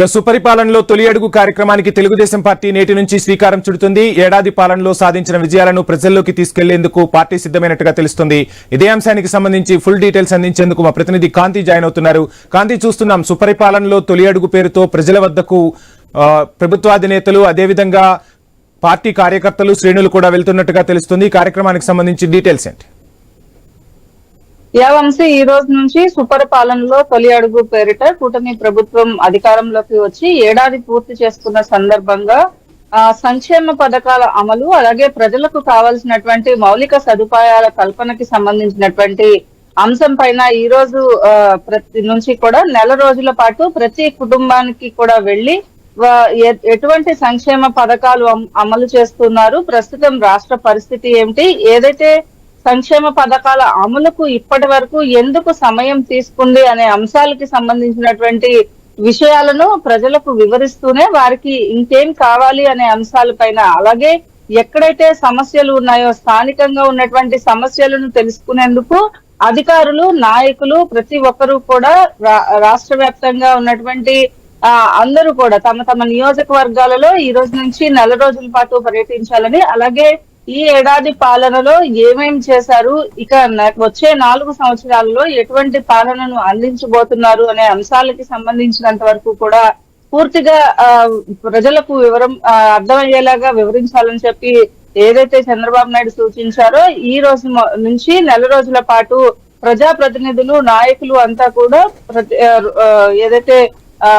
ఇక సుపరిపాలనలో తొలి అడుగు కార్యక్రమానికి తెలుగుదేశం పార్టీ నేటి నుంచి శ్రీకారం చుడుతుంది. ఏడాది పాలనలో సాధించిన విజయాలను ప్రజల్లోకి తీసుకెళ్ళేందుకు పార్టీ సిద్ధమైనట్టుగా తెలుస్తుంది. ఇదే అంశానికి సంబంధించి ఫుల్ డీటెయిల్స్ అందించేందుకు మా ప్రతినిధి కాంతి జాయిన్ అవుతున్నారు. కాంతి చూస్తున్నాం. సుపరిపాలనలో తొలి అడుగు పేరుతో ప్రజల వద్దకు ప్రభుత్వాధినేతలు అదేవిధంగా పార్టీ కార్యకర్తలు శ్రేణులు కూడా వెళ్తున్నట్టుగా తెలుస్తుంది. కార్యక్రమానికి సంబంధించి డీటెయిల్స్ ఏంటి? యా వంశీ ఈ రోజు నుంచి సుపరిపాలనలో తొలి అడుగు పేరిట కూటమి ప్రభుత్వం అధికారంలోకి వచ్చి ఏడాది పూర్తి చేసుకున్న సందర్భంగా ఆ సంక్షేమ పథకాల అమలు అలాగే ప్రజలకు కావాల్సినటువంటి మౌలిక సదుపాయాల కల్పనకి సంబంధించినటువంటి అంశం పైన ఈ రోజు ఆ, ప్రతి నుంచి కూడా నెల రోజుల పాటు ప్రతి కుటుంబానికి కూడా వెళ్ళి ఎటువంటి సంక్షేమ పథకాలు అమలు చేస్తున్నారు? ప్రస్తుతం రాష్ట్ర పరిస్థితి ఏమిటి? ఏదైతే సంక్షేమ పథకాల అమలుకు ఇప్పటి వరకు ఎందుకు సమయం తీసుకుంది అనే అంశాలకి సంబంధించినటువంటి విషయాలను ప్రజలకు వివరిస్తూనే వారికి ఇంకేం కావాలి అనే అంశాలపైన అలాగే ఎక్కడైతే సమస్యలు ఉన్నాయో స్థానికంగా ఉన్నటువంటి సమస్యలను తెలుసుకునేందుకు అధికారులు నాయకులు ప్రతి ఒక్కరూ కూడా రా- రాష్ట్ర వ్యాప్తంగా ఉన్నటువంటి ఆ అందరూ కూడా తమ తమ నియోజకవర్గాలలో ఈ రోజు నుంచి నెల రోజుల పాటు పర్యటించాలని అలాగే ఈ ఏడాది పాలనలో ఏమేం చేశారు? ఇక వచ్చే నాలుగు సంవత్సరాలలో ఎటువంటి పాలనను అందించబోతున్నారు అనే అంశాలకి సంబంధించినంత వరకు కూడా పూర్తిగా ప్రజలకు వివరం అర్థమయ్యేలాగా వివరించాలని చెప్పి ఏదైతే చంద్రబాబు నాయుడు సూచించారో ఈ రోజు నుంచి నెల రోజుల పాటు ప్రజాప్రతినిధులు నాయకులు అంతా కూడా ప్రతి ఆ, ఏదైతే ఆ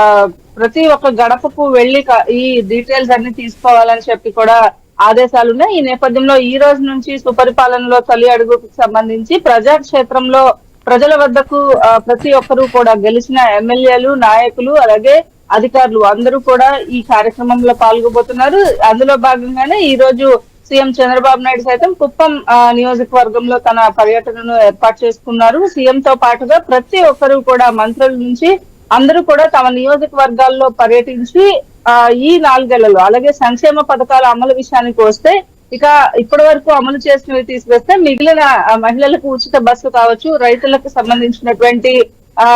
ప్రతి ఒక్క గడపకు వెళ్ళి ఈ డీటెయిల్స్ అన్ని తీసుకోవాలని చెప్పి కూడా ఆదేశాలు ఉన్నాయి ఈ నేపథ్యంలో ఈ రోజు నుంచి సుపరిపాలనలో తొలి అడుగుకు సంబంధించి ప్రజాక్షేత్రంలో ప్రజల వద్దకు ప్రతి ఒక్కరూ కూడా గెలిచిన ఎమ్మెల్యేలు నాయకులు అలాగే అధికారులు అందరూ కూడా ఈ కార్యక్రమంలో పాల్గొబోతున్నారు. అందులో భాగంగానే ఈ రోజు సీఎం చంద్రబాబు నాయుడు సైతం కుప్పం ఆ, నియోజకవర్గంలో తన పర్యటనను ఏర్పాటు చేసుకున్నారు. సీఎం తో పాటుగా ప్రతి ఒక్కరూ కూడా మంత్రుల నుంచి అందరూ కూడా తమ నియోజకవర్గాల్లో పర్యటించి ఈ నాలుగేళ్ళలో అలాగే సంక్షేమ పథకాల అమలు విషయానికి వస్తే ఇక ఇప్పటి వరకు అమలు చేసినవి తీసుకొస్తే మిగిలిన మహిళలకు ఉచిత బస్సు కావచ్చు రైతులకు సంబంధించినటువంటి ఆ,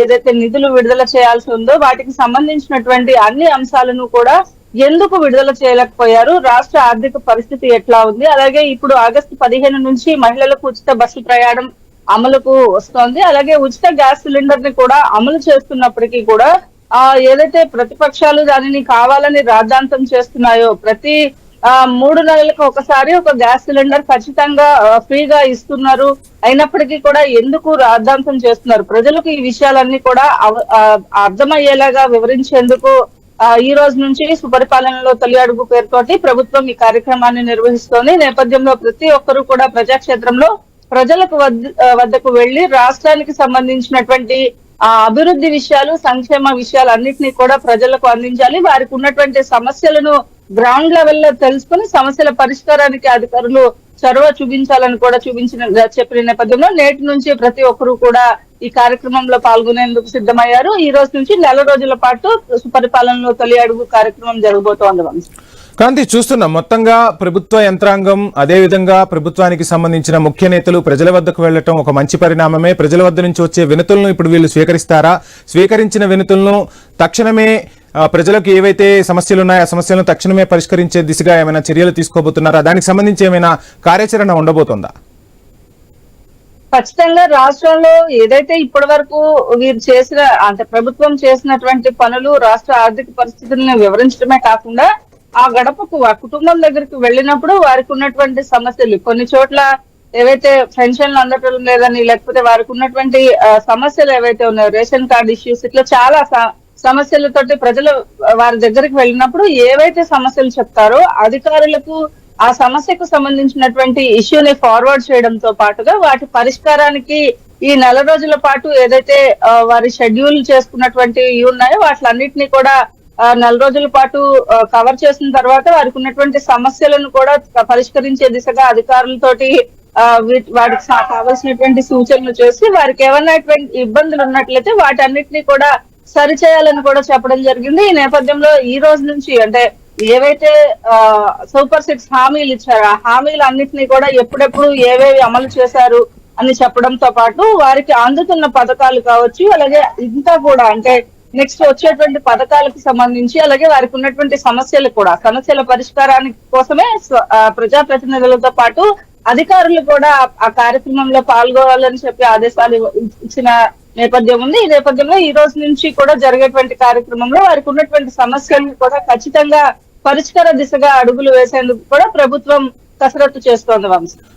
ఏదైతే నిధులు విడుదల చేయాల్సి ఉందో వాటికి సంబంధించినటువంటి అన్ని అంశాలను కూడా ఎందుకు విడుదల చేయలేకపోయారు? రాష్ట్ర ఆర్థిక పరిస్థితి ఎట్లా ఉంది? అలాగే ఇప్పుడు ఆగస్టు పదిహేను నుంచి మహిళలకు ఉచిత బస్సు ప్రయాణం అమలుకు వస్తోంది. అలాగే ఉచిత గ్యాస్ సిలిండర్ని కూడా అమలు చేస్తున్నప్పటికీ కూడా ఆ ఏదైతే ప్రతిపక్షాలు దానిని కావాలని రాద్ధాంతం చేస్తున్నాయో ప్రతి ఆ మూడు నెలలకు ఒకసారి ఒక గ్యాస్ సిలిండర్ ఖచ్చితంగా ఫ్రీగా ఇస్తున్నారు. అయినప్పటికీ కూడా ఎందుకు రాద్ధాంతం చేస్తున్నారు? ప్రజలకు ఈ విషయాలన్నీ కూడా అర్థమయ్యేలాగా వివరించేందుకు ఈ రోజు నుంచి సుపరిపాలనలో తొలి అడుగు పేరుతోటి ప్రభుత్వం ఈ కార్యక్రమాన్ని నిర్వహిస్తోంది. నేపథ్యంలో ప్రతి ఒక్కరూ కూడా ప్రజాక్షేత్రంలో ప్రజలకు వద్దకు వెళ్ళి రాష్ట్రానికి సంబంధించినటువంటి ఆ అభివృద్ధి విషయాలు సంక్షేమ విషయాలు అన్నింటినీ కూడా ప్రజలకు అందించాలి. వారికి ఉన్నటువంటి సమస్యలను గ్రౌండ్ లెవెల్లో తెలుసుకుని సమస్యల పరిష్కారానికి అధికారులు చొరవ చూపించాలని కూడా చూపించిన చెప్పిన నేపథ్యంలో నేటి నుంచి ప్రతి ఒక్కరూ కూడా ఈ కార్యక్రమంలో పాల్గొనేందుకు సిద్ధమయ్యారు. ఈ రోజు నుంచి నెల రోజుల పాటు సుపరిపాలనలో తొలి అడుగు కార్యక్రమం జరగబోతోంది వంశీ. కాంతి చూస్తున్నాం మొత్తంగా ప్రభుత్వ యంత్రాంగం అదేవిధంగా ప్రభుత్వానికి సంబంధించిన ముఖ్య నేతలు ప్రజల వద్దకు వెళ్ళటం ఒక మంచి పరిణామమే. ప్రజల వద్ద నుంచి వచ్చే వినతులను ఇప్పుడు వీళ్ళు స్వీకరిస్తారా? స్వీకరించిన వినతులను తక్షణమే ప్రజలకు ఏవైతే సమస్యలు ఉన్నాయో ఆ సమస్యలను తక్షణమే పరిష్కరించే దిశగా ఏమైనా చర్యలు తీసుకోబోతున్నారా? దానికి సంబంధించి ఏమైనా కార్యాచరణ ఉండబోతోందా? ఖచ్చితంగా రాష్ట్రంలో ఏదైతే ఇప్పటి వరకు వీరు చేసిన అంటే ప్రభుత్వం చేసినటువంటి పనులు రాష్ట్ర ఆర్థిక పరిస్థితులను వివరించడమే కాకుండా ఆ గడపకు ఆ కుటుంబం దగ్గరికి వెళ్ళినప్పుడు వారికి ఉన్నటువంటి సమస్యలు. కొన్ని చోట్ల ఏవైతే పెన్షన్లు అందటం లేదని లేకపోతే వారికి ఉన్నటువంటి సమస్యలు ఏవైతే ఉన్నాయో రేషన్ కార్డు ఇష్యూస్ ఇట్లా చాలా సమస్యలతోటి ప్రజలు వారి దగ్గరికి వెళ్ళినప్పుడు ఏవైతే సమస్యలు చెప్తారో అధికారులకు ఆ సమస్యకు సంబంధించినటువంటి ఇష్యూని ఫార్వర్డ్ చేయడంతో పాటుగా వాటి పరిష్కారానికి ఈ నెల రోజుల పాటు ఏదైతే వారి షెడ్యూల్ చేసుకున్నటువంటి ఉన్నాయో వాటిలన్నిటినీ కూడా నెల రోజుల పాటు కవర్ చేసిన తర్వాత వారికి ఉన్నటువంటి సమస్యలను కూడా పరిష్కరించే దిశగా అధికారులతోటి ఆ, వాటికి కావాల్సినటువంటి సూచనలు చేసి వారికి ఏమన్నా ఇటువంటి ఇబ్బందులు ఉన్నట్లయితే వాటన్నిటిని కూడా సరిచేయాలని కూడా చెప్పడం జరిగింది. ఈ నేపథ్యంలో ఈ రోజు నుంచి అంటే ఏవైతే ఆ, సూపర్ సిక్స్ హామీలు ఇచ్చారు ఆ హామీలు అన్నిటినీ కూడా ఎప్పుడెప్పుడు ఏవేవి అమలు చేశారు అని చెప్పడంతో పాటు వారికి అందుతున్న పథకాలు కావచ్చు అలాగే ఇంకా కూడా అంటే నెక్స్ట్ వచ్చేటువంటి పథకాలకు సంబంధించి అలాగే వారికి ఉన్నటువంటి సమస్యలు కూడా సమస్యల పరిష్కారానికి కోసమే ప్రజాప్రతినిధులతో పాటు అధికారులు కూడా ఆ- కార్యక్రమంలో పాల్గొనాలని చెప్పి ఆదేశాలు ఇచ్చిన నేపథ్యం ఉంది. ఈ నేపథ్యంలో ఈ రోజు నుంచి కూడా జరిగేటువంటి కార్యక్రమంలో వారికి ఉన్నటువంటి సమస్యలను కూడా ఖచ్చితంగా పరిష్కార దిశగా అడుగులు వేసేందుకు కూడా ప్రభుత్వం కసరత్తు చేస్తోంది వంశం.